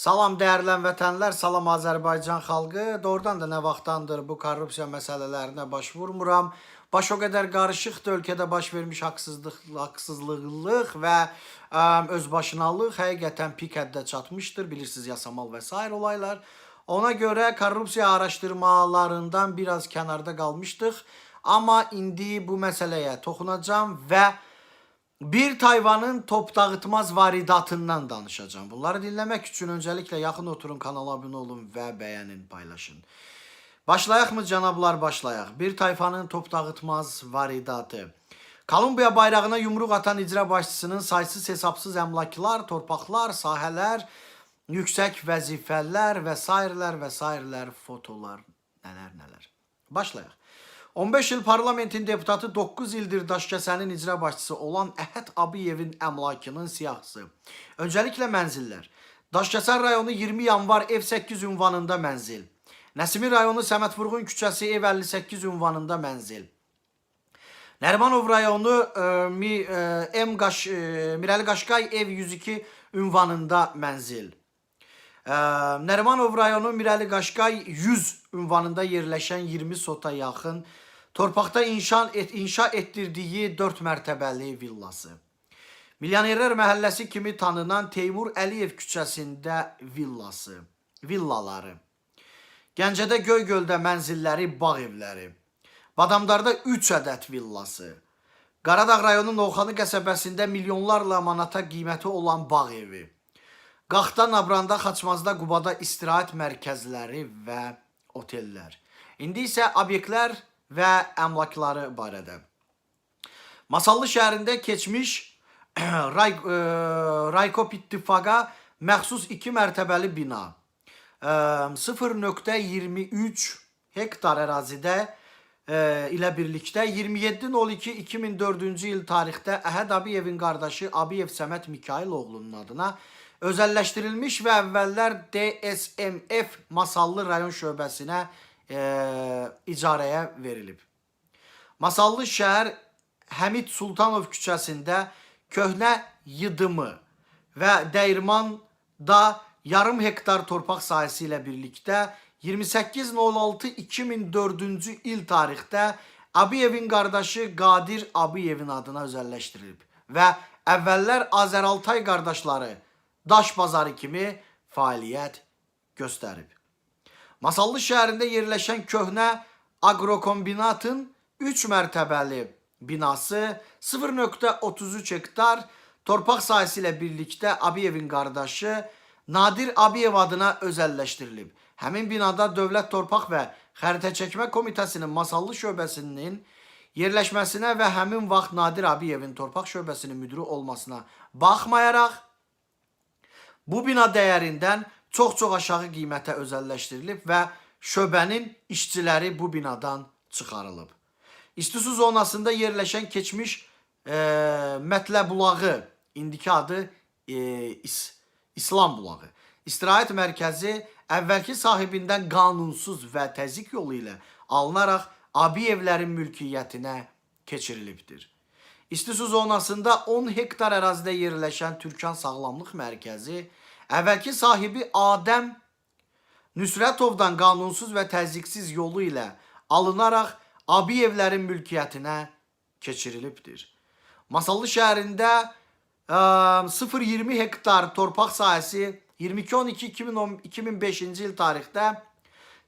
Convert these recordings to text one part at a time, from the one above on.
Salam dəyərli vətənlər, salam Azərbaycan xalqı. Doğrudan da nə vaxtdandır bu korrupsiya məsələlərinə baş vurmuram. Baş o qədər qarışıqdır, ölkədə baş vermiş haqsızlıq, haqsızlıq və ə, özbaşınalıq həqiqətən pik həddə çatmışdır. Bilirsiniz, yasamal və sair olaylar. Ona görə korrupsiya araşdırmalarından biraz kənarda qalmışdıq. Amma indi bu məsələyə toxunacağam və bir Tayvanın top dağıtmaz varidatından danışacağım. Bunları dinlemek için öncelikle yakın oturun kanala abone olun ve beğenin paylaşın. Başlayaq mı canablar başlayaq. Bir tayfanın top dağıtmaz varidatı. Kolumbiya bayrağına yumruq atan icra başçısının saysız hesapsız əmlaklar, torpaqlar, sahələr, yüksək vəzifələr və sairlər və sairlər fotolar, nələr nələr. Başlayaq. 15 il parlamentin deputatı 9 ildir Daşkəsənin icra başçısı olan Əhəd Abiyevin əmlakının siyahısı. Öncəliklə mənzillər. Daşkəsən rayonu 20 yanvar ev 8 ünvanında mənzil. Nəsimi rayonu Səməd Vurğun küçəsi ev 58 ünvanında mənzil. Nərimanov rayonu e, e, M Qaş, e, Mirəli Qaşqay ev 102 ünvanında mənzil. Nərimanov rayonu Mirəli Qaşqay 100 ünvanında yerləşən 20 sota yaxın torpaqda inşa, et, inşa etdirdiyi 4 mərtəbəli villası. Milyonerlər məhəlləsi kimi tanınan Teymur Əliyev küçəsində villası, villaları. Gəncədə Göygöldə mənzilləri, bağ evləri. Badamdarda 3 ədəd villası. Qaradağ rayonu Novxanı qəsəbəsində milyonlarla manata qiyməti olan bağ evi. Qaxda, Nabranda, Xaçmazda, Qubada istirahət mərkəzləri və otellər. İndi isə obyektlər və əmlakları barədə. Masallı şəhərində keçmiş Ray, e, Raykop İttifaqa məxsus 2 mərtəbəli bina. E, 0.23 hektar ərazidə e, ilə birlikdə 27.02.2004-cü il tarixdə Əhəd Abiyevin qardaşı Abiyev Səməd Mikailoğlu'nun adına özəlləşdirilmiş və əvvəllər DSMF Masallı rayon şöbəsinə e, icarəyə verilib. Masallı şəhər Həmid Sultanov küçəsində köhnə yıdımı və dəyirmanda yarım hektar torpaq sahəsi ilə birlikdə 28.06.2004-cü il tarixdə Abiyevin qardaşı Qadir Abiyevin adına özəlləşdirilib və əvvəllər Azəraltay qardaşları daş bazarı kimi fəaliyyət göstərib. Masallı şəhərində yerləşən köhnə agrokombinatın 3 mərtəbəli binası 0.33 hektar torpaq sahəsi ilə birlikdə Abiyevin qardaşı Nadir Abiyev adına özəlləşdirilib. Həmin binada Dövlət Torpaq və Xəritə Çəkmə Komitəsinin Masallı şöbəsinin yerləşməsinə və həmin vaxt Nadir Abiyevin torpaq şöbəsinin müdiri olmasına baxmayaraq bu bina dəyərindən çox-çox aşağı qiymətə özəlləşdirilib və şöbənin işçiləri bu binadan çıxarılıb. İstisu zonasında yerləşən keçmiş e, Mətlə bulağı, indiki adı e, İs, İslam bulağı. İstirahət mərkəzi əvvəlki sahibindən qanunsuz və təzyiq yolu ilə alınaraq Abiyevlərin mülkiyyətinə keçirilibdir. İstisu zonasında 10 hektar ərazidə yerləşən Türkan Sağlamlıq Mərkəzi əvvəlki sahibi Adəm Nüsrətovdan qanunsuz və təzyiqsiz yolu ilə alınaraq Abiyevlərin mülkiyyətinə keçirilibdir. Masallı şəhərində ə, 0.20 hektar torpaq sahəsi 22.12.2005-ci il tarixdə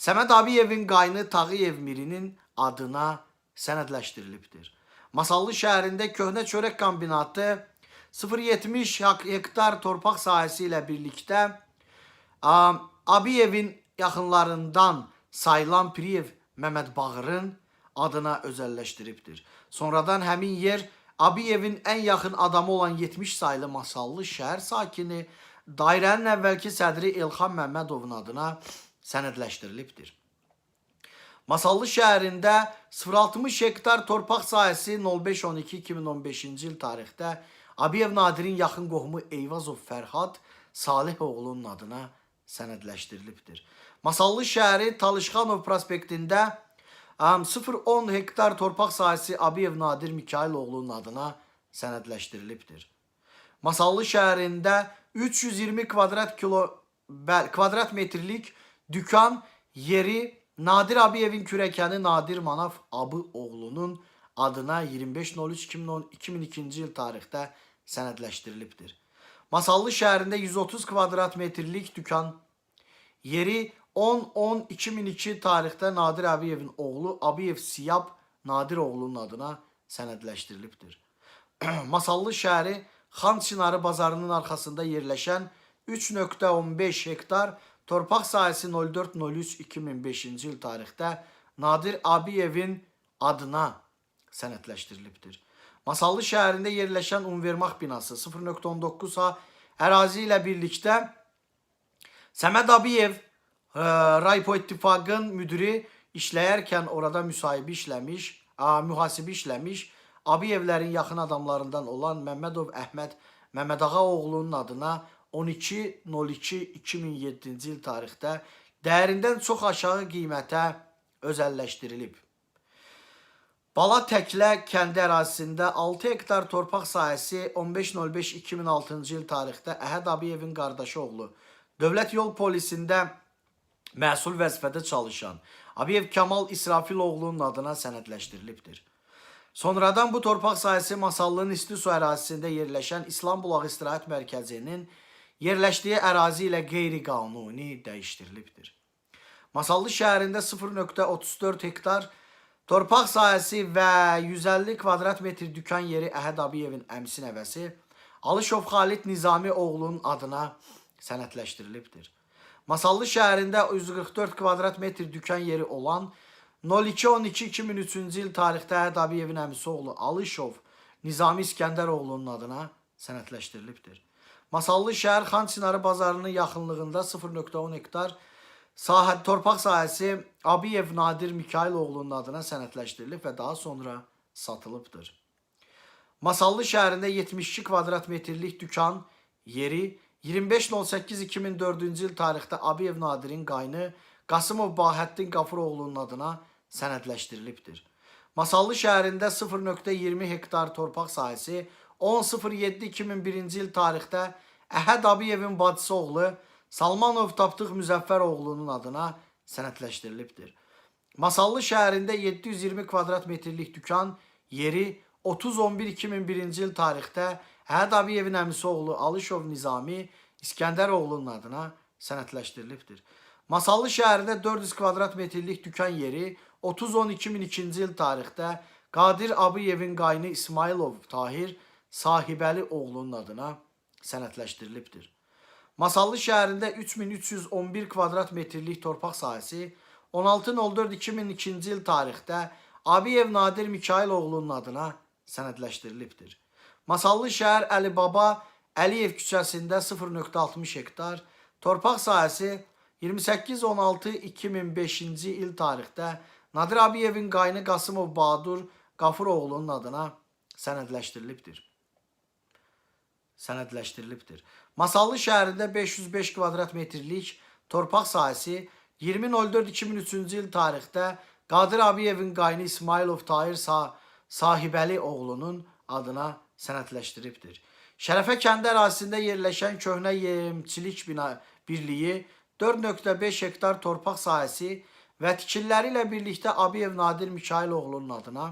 Səməd Abiyevin qaynı Tağıyev Mirinin adına sənədləşdirilibdir. Masallı şəhərində köhnə çörək kombinatı 0.70 hek- hektar torpaq sahəsi ilə birlikdə Abiyevin yaxınlarından sayılan Priyev Məmməd Bağırın adına özəlləşdiribdir. Sonradan həmin yer Abiyevin ən yaxın adamı olan 70 saylı Masallı şəhər sakini dairənin əvvəlki sədri Elxan Məmmədovun adına sənədləşdirilibdir. Masallı şəhərində 060 hektar torpaq sahəsi 05-12-2015-ci il tarixdə Abiyev Nadirin yaxın qohumu Eyvazov Fərhad Salih oğlunun adına sənədləşdirilibdir. Masallı şəhəri Talışxanov prospektində am, 010 hektar torpaq sahəsi Abiyev Nadir Mikailoğlu'nun adına sənədləşdirilibdir. Masallı şəhərində 320 kvadrat kilo kvadrat metrlik dükan yeri Nadir Abiyevin kürəkəni Nadir Manaf Abıoğlunun adına 25.03.2002 il tarixdə sənədləşdirilibdir. Masallı şəhərində 130 kvadrat metrlik dükan yeri 10-10-2002 tarixdə Nadir Abiyevin oğlu Abiyev Siyab Nadiroğlunun adına sənədləşdirilibdir. Masallı şəhəri Xan Çinarı bazarının arxasında yerləşən 3.15 hektar torpaq sahəsi 04.03.2005-ci il tarixdə Nadir Abiyevin adına sənədləşdirilibdir. Masallı şəhərində yerləşən Univermaq binası 0.19 ha ərazi ilə birlikdə Səməd Abiyev e, Raypo İttifaqın müdiri işləyərkən orada müsahibi işləmiş, a, mühasibi işləmiş. Abiyevlərin yaxın adamlarından olan Məmmədov Əhməd Məmmədağa oğlunun adına 12.02.2007-ci il tarixdə dəyərindən çox aşağı qiymətə özəlləşdirilib. Bala Təklə kəndi ərazisində 6 hektar torpaq sahəsi 15.05.2006-cı il tarixdə Əhəd Abiyevin qardaşı oğlu Dövlət Yol Polisində məsul vəzifədə çalışan Abiyev Kamal İsrafiloğlu'nun adına sənədləşdirilibdir. Sonradan bu torpaq sahəsi Masallının isti su ərazisində yerləşən İslam Bulağı İstirahət Mərkəzinin yerləşdiyi ərazi ilə qeyri-qanuni dəyişdirilibdir. Masallı şəhərində 0.34 hektar torpaq sahəsi və 150 kvadrat metr dükan yeri Əhəd Abiyevin əmsi nəvəsi Alışov Xalid Nizami oğlunun adına sənədləşdirilibdir. Masallı şəhərində 144 kvadrat metr dükan yeri olan 02-12-2003-cü il tarixdə Əhəd Abiyevin əmisi oğlu Alışov Nizami İskəndəroğlunun adına sənədləşdirilibdir. Masallı şəhər Xan Çinarı bazarının yaxınlığında 0.10 hektar sahə torpaq sahəsi Abiyev Nadir Mikailoğlu'nun adına sənədləşdirilib və daha sonra satılıbdır. Masallı şəhərində 72 kvadrat metrlik dükan yeri 25.08.2004-cü il tarixdə Abiyev Nadirin qaynı Qasımov Bahəddin Qafuroğlu'nun adına sənədləşdirilibdir. Masallı şəhərində 0.20 hektar torpaq sahəsi 10.07.2001-ci il tarixdə Əhəd Abiyevin bacısı oğlu Salmanov Tapdıq Müzəffəroğlu'nun adına sənədləşdirilibdir. Masallı şəhərində 720 kvadrat metrlik dükan yeri 30-11-2001-ci il tarixdə Əhəd Abiyevin əmisi oğlu Alışov Nizami İskəndəroğlu'nun adına sənədləşdirilibdir. Masallı şəhərində 400 kvadrat metrlik dükan yeri 30-10-2002-ci il tarixdə Qadir Abiyevin qaynı İsmailov Tahir Sahibəli oğlunun adına sənədləşdirilibdir. Masallı şəhərində 3311 kvadrat metrlik torpaq sahəsi 16.04.2002-ci il tarixdə Abiyev Nadir Mikailoğlu'nun adına sənədləşdirilibdir. Masallı şəhər Əli Baba Əliyev küçəsində 0.60 hektar torpaq sahəsi 28-16-2005-ci il tarixdə Nadir Abiyevin qaynı Qasımov Badur Qafuroğlu'nun adına sənədləşdirilibdir. Sənədləşdirilibdir. Masallı şəhərində 505 kvadrat metrlik torpaq sahəsi 20.04.2003-cü il tarixdə Qadir Abiyevin qaynı İsmailov Tahir Sa Sahibəli oğlunun adına sənədləşdiribdir. Şərəfə kəndi ərazisində yerləşən köhnə yemçilik bina birliyi 4.5 hektar torpaq sahəsi və tikililəri ilə birlikdə Abiyev Nadir Mikailoğlu'nun adına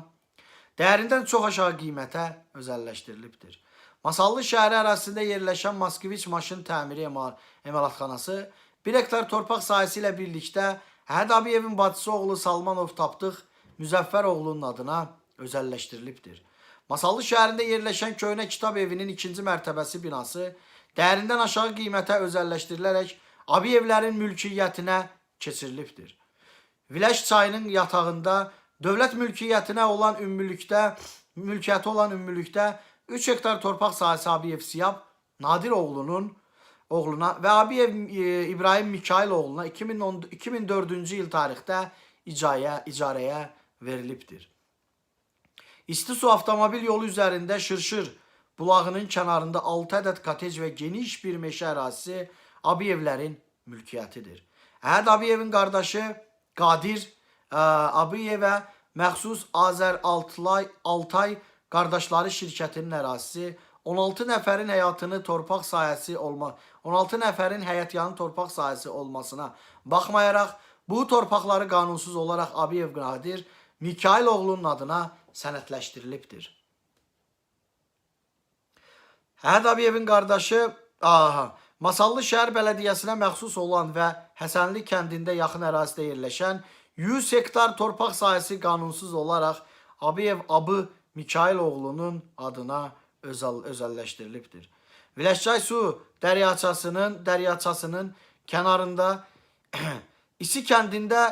dəyərindən çox aşağı qiymətə özəlləşdirilibdir. Masallı şəhəri ərazisində yerləşən Moskviç maşın təmiri emal emalatxanası 1 hektar torpaq sahəsi ilə birlikdə Əhəd Abiyevin bacısı oğlu Salmanov Tapdıq Müzəffəroğlu'nun adına özəlləşdirilibdir. Masallı şəhərində yerləşən köhnə kitab evinin ikinci mərtəbəsi binası dəyərindən aşağı qiymətə özəlləşdirilərək Abiyevlərin mülkiyyətinə keçirilibdir. Viləş çayının yatağında dövlət mülkiyyətinə olan ümmülükdə mülkiyyəti olan ümmülükdə 3 hektar torpaq sahəsi Abiyev Siyab Nadiroğlu'nun oğluna və Abiyev e, İbrahim Mikailoğlu'na 2010 2004-cü il tarixdə icaya icarəyə verilibdir. İsti su avtomobil yolu üzərində Şırşır bulağının kənarında 6 ədəd kotej və geniş bir meşə ərazisi Abiyevlərin mülkiyyətidir. Əhəd Abiyevin qardaşı Qadir ə, Abiyevə məxsus Azər Altlay Altay qardaşları şirkətinin ərazisi 16 nəfərin həyatını torpaq sahəsi olma 16 nəfərin həyatyanı torpaq sahəsi olmasına baxmayaraq bu torpaqları qanunsuz olaraq Abiyev Nadir Mikailoğlu'nun adına sənədləşdirilibdir. Əhəd Abiyevin qardaşı aha, Masallı şəhər bələdiyyəsinə məxsus olan və Həsənli kəndində yaxın ərazidə yerləşən 100 hektar torpaq sahəsi qanunsuz olaraq Abiyev Abı Mikailoğlu'nun adına özəl özəlləşdirilibdir. Viləşçay su dəryaçasının dəryaçasının kənarında İsi kəndində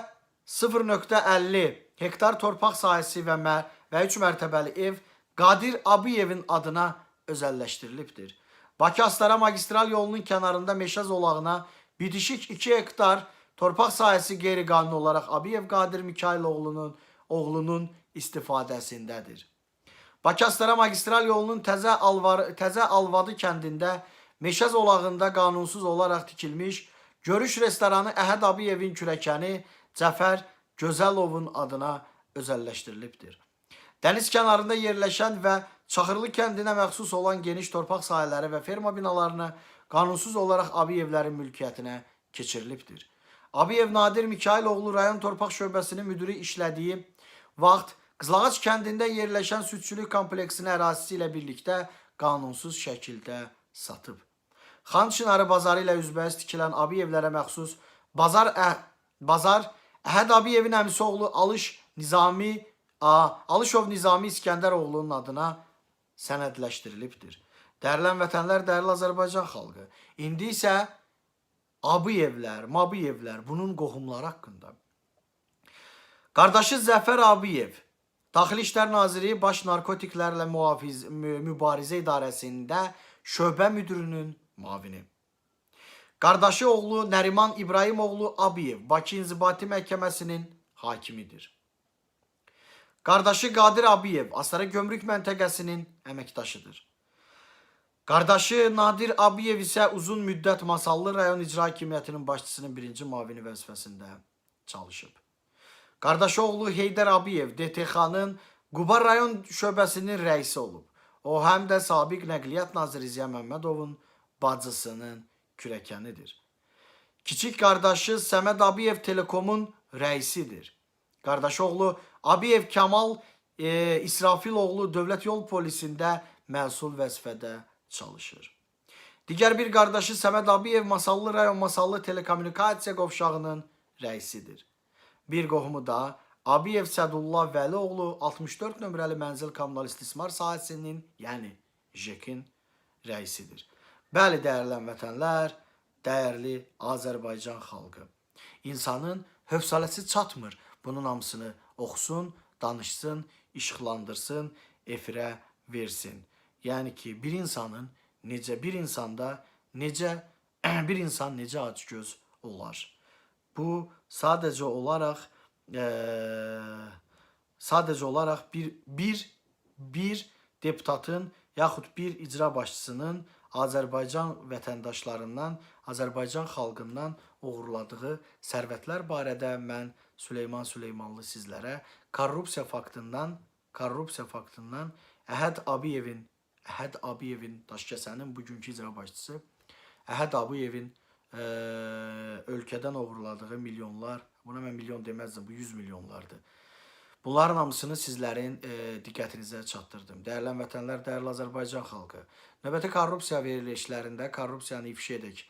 0.50 hektar torpaq sahəsi və mə və 3 mərtəbəli ev Qadir Abiyevin adına özəlləşdirilibdir. Bakı Astara magistral yolunun kənarında meşə zolağına bitişik 2 hektar torpaq sahəsi qeyri-qanuni olaraq Abiyev Qadir Mikailoğlu'nun oğlunun istifadəsindədir. Bakı Astara magistral yolunun Təzə Alvar Təzə Alvadı kəndində meşə zolağında qanunsuz olaraq tikilmiş görüş restoranı Əhəd Abiyevin kürəkəni Cəfər Gözəlovun adına özəlləşdirilibdir. Dəniz kənarında yerləşən və Çaxırlı kəndinə məxsus olan geniş torpaq sahələri və ferma binalarını qanunsuz olaraq Abiyevlərin mülkiyyətinə keçirilibdir. Abiyev Nadir Mikailoğlu rayon torpaq şöbəsinin müdürü işlədiyi vaxt Qızılağac kəndində yerləşən südçülük kompleksinin ərazisi ilə birlikdə qanunsuz şəkildə satıb. Xan Çinarı bazarı ilə üzbəyiz tikilən Abiyevlərə məxsus bazar ə, bazar Əhəd Abiyevin əmisi oğlu Alış Nizami A, Alışov Nizami İskəndəroğlunun adına sənədləşdirilibdir. Dəyərlən vətənlər, dəyərli Azərbaycan xalqı. İndi isə Abiyevlər, Mabiyevlər bunun qohumları haqqında. Qardaşı Zəfər Abiyev Daxili İşlər Naziri Baş Narkotiklərlə Mühafiz Mü- Mübarizə İdarəsində şöbə müdürünün müavini. Qardaşı oğlu Nəriman İbrahimoğlu Abiyev Bakı İnzibati Məhkəməsinin hakimidir. Qardaşı Qadir Abiyev Astara Gömrük məntəqəsinin əməkdaşıdır. Qardaşı Nadir Abiyev isə uzun müddət Masallı rayon icra hakimiyyətinin başçısının birinci müavini vəzifəsində çalışıb. Qardaşı oğlu Heydər Abiyev DTX-nın Quba rayon şöbəsinin rəisi olub. O həm də sabiq Nəqliyyat naziri Ziya Məmmədovun bacısının kürəkənidir. Kiçik qardaşı Səməd Abiyev Telekomun rəisidir. Qardaşı oğlu Abiyev Kamal e, İsrafiloğlu Dövlət Yol Polisində məsul vəzifədə çalışır. Digər bir qardaşı Səməd Abiyev Masallı rayon Masallı Telekommunikasiya qovşağının rəisidir. Bir qohumu da Abiyev Sədullah Vəlioğlu 64 nömrəli mənzil kommunal istismar sahəsinin, yəni JEK-in rəisidir. Bəli, dəyərli vətənlər, dəyərli Azərbaycan xalqı. İnsanın hövsələsi çatmır. Bunun hamısını oxusun, danışsın, işıqlandırsın, efirə versin. Yəni ki, bir insanın necə bir insanda necə bir insan necə acgöz olar. Bu sadəcə olaraq eee sadəcə olaraq bir bir bir deputatın yaxud bir icra başçısının Azərbaycan vətəndaşlarından, Azərbaycan xalqından oğurladığı sərvətlər barədə mən Süleyman Süleymanlı sizlərə korrupsiya faktından, korrupsiya faktından Əhəd Abiyevin Əhəd Abiyevin Daşkəsənin bugünkü icra başçısı Əhəd Abiyevin eee, ölkədən oğurladığı milyonlar, buna mən milyon deməzdim, bu 100 milyonlardır. Bunların hamısını sizlərin e, diqqətinizə çatdırdım. Dəyərli vətənlər, dəyərli Azərbaycan xalqı. Növbəti korrupsiya verilişlərində korrupsiyanı ifşa edək.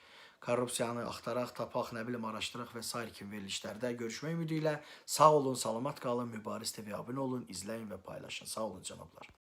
Korrupsiyanı axtaraq, tapaq, nə bilim, araşdıraq və sair kimi verilişlərdə görüşmək ümidi sağ olun, salamat qalın, Mübariz TV abunə olun, izləyin və paylaşın. Sağ olun cənablar.